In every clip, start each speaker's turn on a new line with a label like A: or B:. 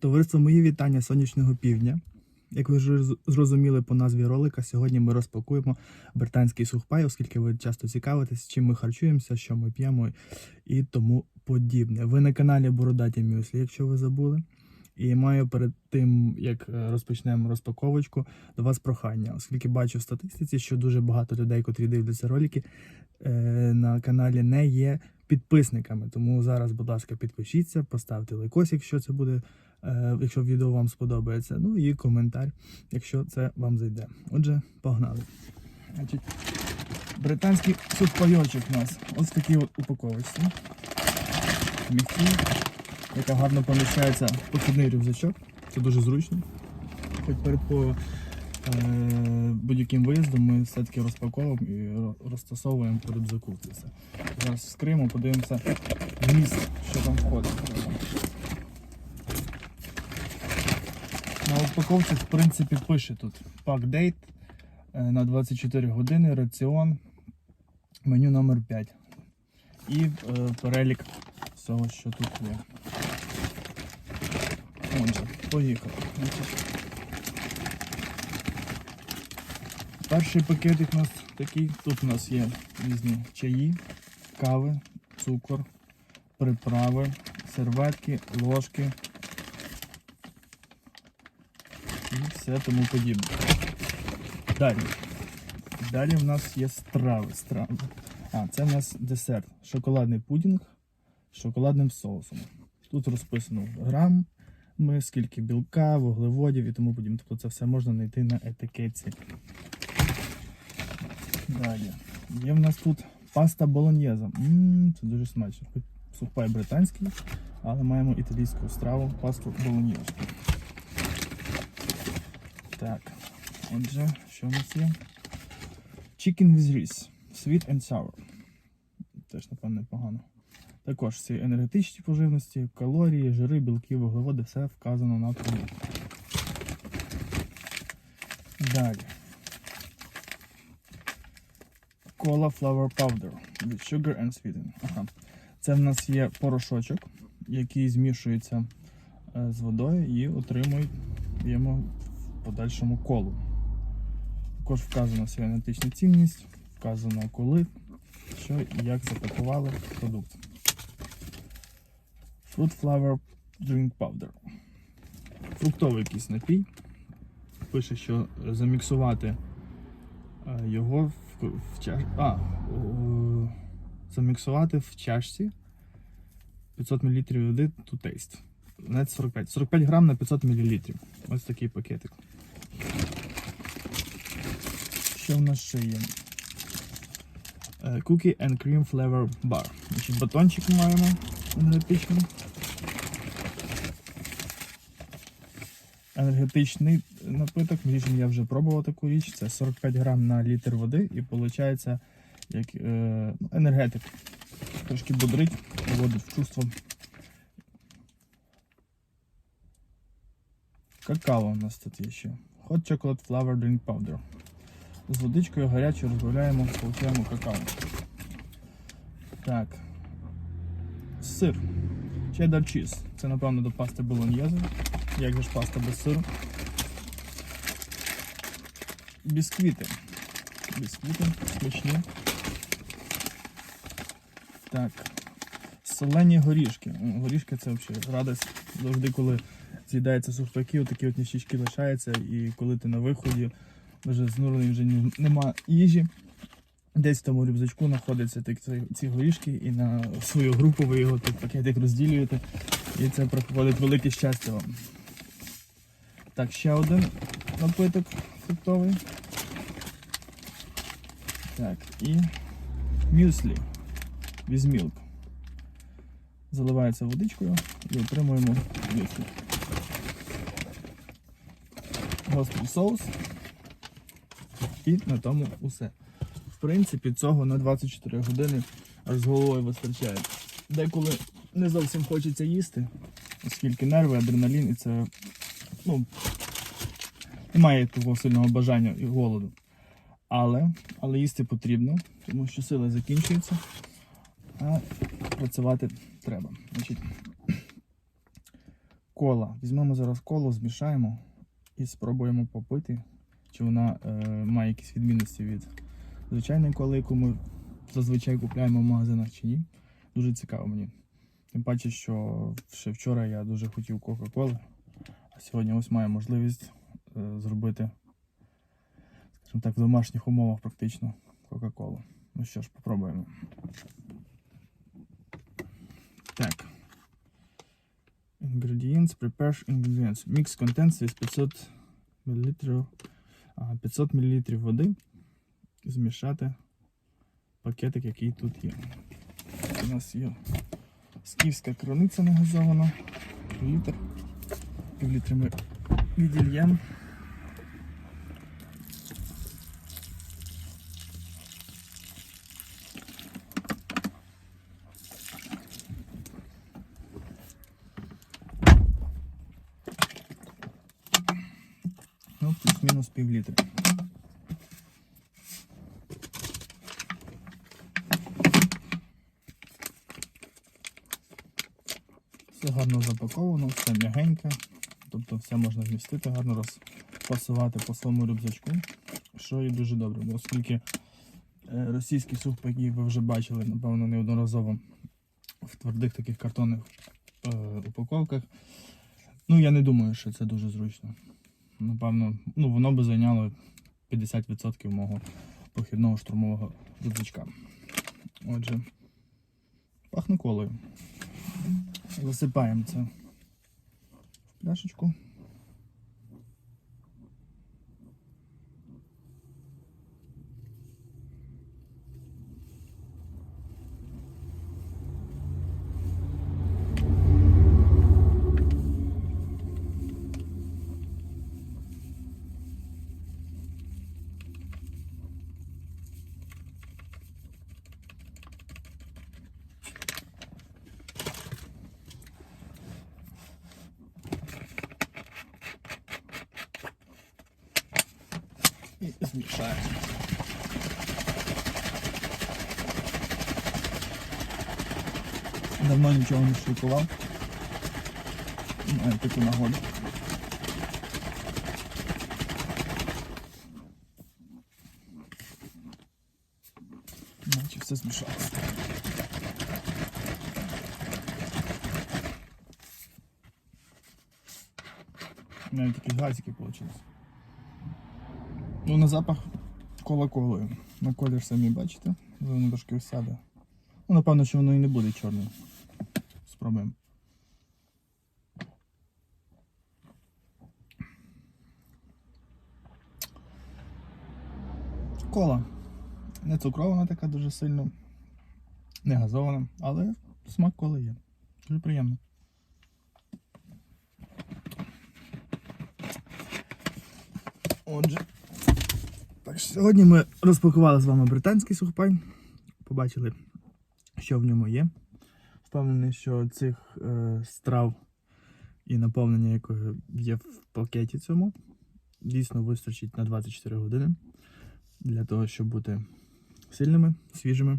A: Товариство, мої вітання сонячного півдня. Як ви вже зрозуміли по назві ролика, сьогодні ми розпакуємо британський сухпай, оскільки ви часто цікавитесь, чим ми харчуємося, що ми п'ємо і тому подібне. Ви на каналі Бородаті Мюслі, якщо ви забули. І маю перед тим, як е, розпочнемо розпаковочку, до вас прохання, оскільки бачу в статистиці, що дуже багато людей, котрі дивляться ролики, е, на каналі не є підписниками. Тому зараз, будь ласка, підпишіться, поставте лайкос, якщо це буде, е, якщо відео вам сподобається. Ну і коментар, якщо це вам зайде. Отже, погнали. Британський сухпайочок у нас ось в такій от упаковочці. Міцні, яка гарно поміщається в похідний рюкзачок. Це дуже зручно. Хоч перед будь-яким виїздом ми все-таки розпаковуємо і розтасовуємо по рюкзаку це все. Зараз вскриємо, подивимося вміст, що там входить. На упаковці, в принципі, пише тут Pack Date е, на 24 години, раціон, меню номер 5 і е, перелік всього, що тут є. Отже, поїхали. Значить, Перший пакетик у нас такий. Тут у нас є різні чаї, кави, цукор, приправи, серветки, ложки і все тому подібне. Далі. Далі в нас є страви. страви. А, це в нас десерт. Шоколадний пудінг з шоколадним соусом. Тут розписано грам, скільки білка, вуглеводів і тому подібне. Тобто це все можна знайти на етикетці. Далі. Є в нас тут паста болоньєза. Ммм, це дуже смачно. Хоч сухпай британський, але маємо італійську страву, пасту болоньєзу. Так. Отже, що в нас є? Chicken with rice. Sweet and sour. Теж, напевно, непогано. Також всі енергетичні поживності, калорії, жири, білки, вуглеводи, все вказано на продукті. Далі. Cola Flower Powder with sugar and sweeten. Ага. Це в нас є порошочок, який змішується е, з водою і отримуємо в подальшому колу. Також вказана енергетична цінність, вказано коли, що і як запакували продукт. Fruit Flower Drink Powder. Фруктовий якийсь напій. Пише, що заміксувати його в, в чаш... а, о, заміксувати в чашці 500 мл води to taste. Навіть 45. 45 грам на 500 мл. Ось такий пакетик. Що в нас ще є? Е, Cookie and Cream Flavor Bar. Значить, батончик маємо енергетичний. Енергетичний напиток. Між я вже пробував таку річ. Це 45 грам на літр води і виходить як е, ну, енергетик. Трошки бодрить, вводить в чувство. Какао у нас тут є ще. Hot Chocolate Flower Drink Powder. З водичкою гарячою розбавляємо, получаємо какао. Так. Сир. Cheddar cheese. Це, напевно, до пасти болоньєзи. Як же ж паста без сиру? Бісквіти. Бісквіти смачні. Так. Солені горішки. Горішки це взагалі радість. Завжди, коли з'їдається сухпайки, отакі от ніщички лишаються, і коли ти на виході вже знурений, вже нема їжі. Десь в тому рюкзачку знаходяться ці, горішки, і на свою групу ви його так пакетик розділюєте. І це приходить велике щастя вам. Так, ще один напиток фруктовий. Так, і мюслі with milk. Заливається водичкою і отримуємо мюслі. Гострий соус. І на тому усе. В принципі, цього на 24 години аж з головою вистачає. Деколи не зовсім хочеться їсти, оскільки нерви, адреналін і це ну, немає такого сильного бажання і голоду. Але, але їсти потрібно, тому що сили закінчуються, а працювати треба. Значить, кола. Візьмемо зараз колу, змішаємо і спробуємо попити, чи вона е, має якісь відмінності від звичайної коли, яку ми зазвичай купляємо в магазинах чи ні. Дуже цікаво мені. Тим паче, що ще вчора я дуже хотів Кока-Коли, сьогодні ось маю можливість е, зробити, скажімо так, в домашніх умовах практично Кока-Колу. Ну що ж, попробуємо. Так. Ingredients, prepare ingredients. Mix contents with 500 мл, ага, 500 мл води. Змішати пакетик, який тут є. У нас є скіфська крониця не газована. Літр. Пів літри ми відільємо. Ну, плюс-мінус пів літри. Все гарно запаковано, все м'ягеньке, тобто все можна вмістити, гарно розпасувати по своєму рюкзачку, що і дуже добре, бо оскільки е, російські сухпаки ви вже бачили, напевно, неодноразово в твердих таких картонних е, упаковках. Ну, я не думаю, що це дуже зручно. Напевно, ну, воно би зайняло 50% мого похідного штурмового рюкзачка. Отже, пахне колою. Засипаємо це пляшечку. і змішаємо. Давно нічого не шикував. Маю таку нагоду. Наче все змішалося. Навіть такі газики вийшли. Ну, на запах кола колою. На колір самі бачите, воно трошки осяде. Ну, напевно, що воно і не буде чорним. Спробуємо. Кола. Не цукрована така дуже сильно, не газована, але смак коли є. Дуже приємно. Отже. Сьогодні ми розпакували з вами британський сухпай. Побачили, що в ньому є. Впевнений, що цих е, страв і наповнення, якого є в пакеті цьому, дійсно вистачить на 24 години для того, щоб бути сильними, свіжими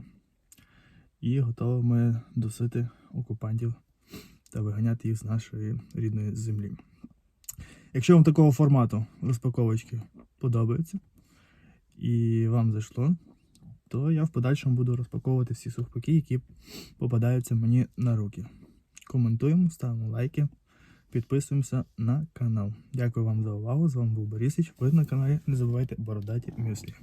A: і готовими досити окупантів та виганяти їх з нашої рідної землі. Якщо вам такого формату розпаковочки подобається і вам зайшло, то я в подальшому буду розпаковувати всі сухпаки, які попадаються мені на руки. Коментуємо, ставимо лайки, підписуємося на канал. Дякую вам за увагу. З вами був Борисич. Ви на каналі не забувайте бородаті мюслі.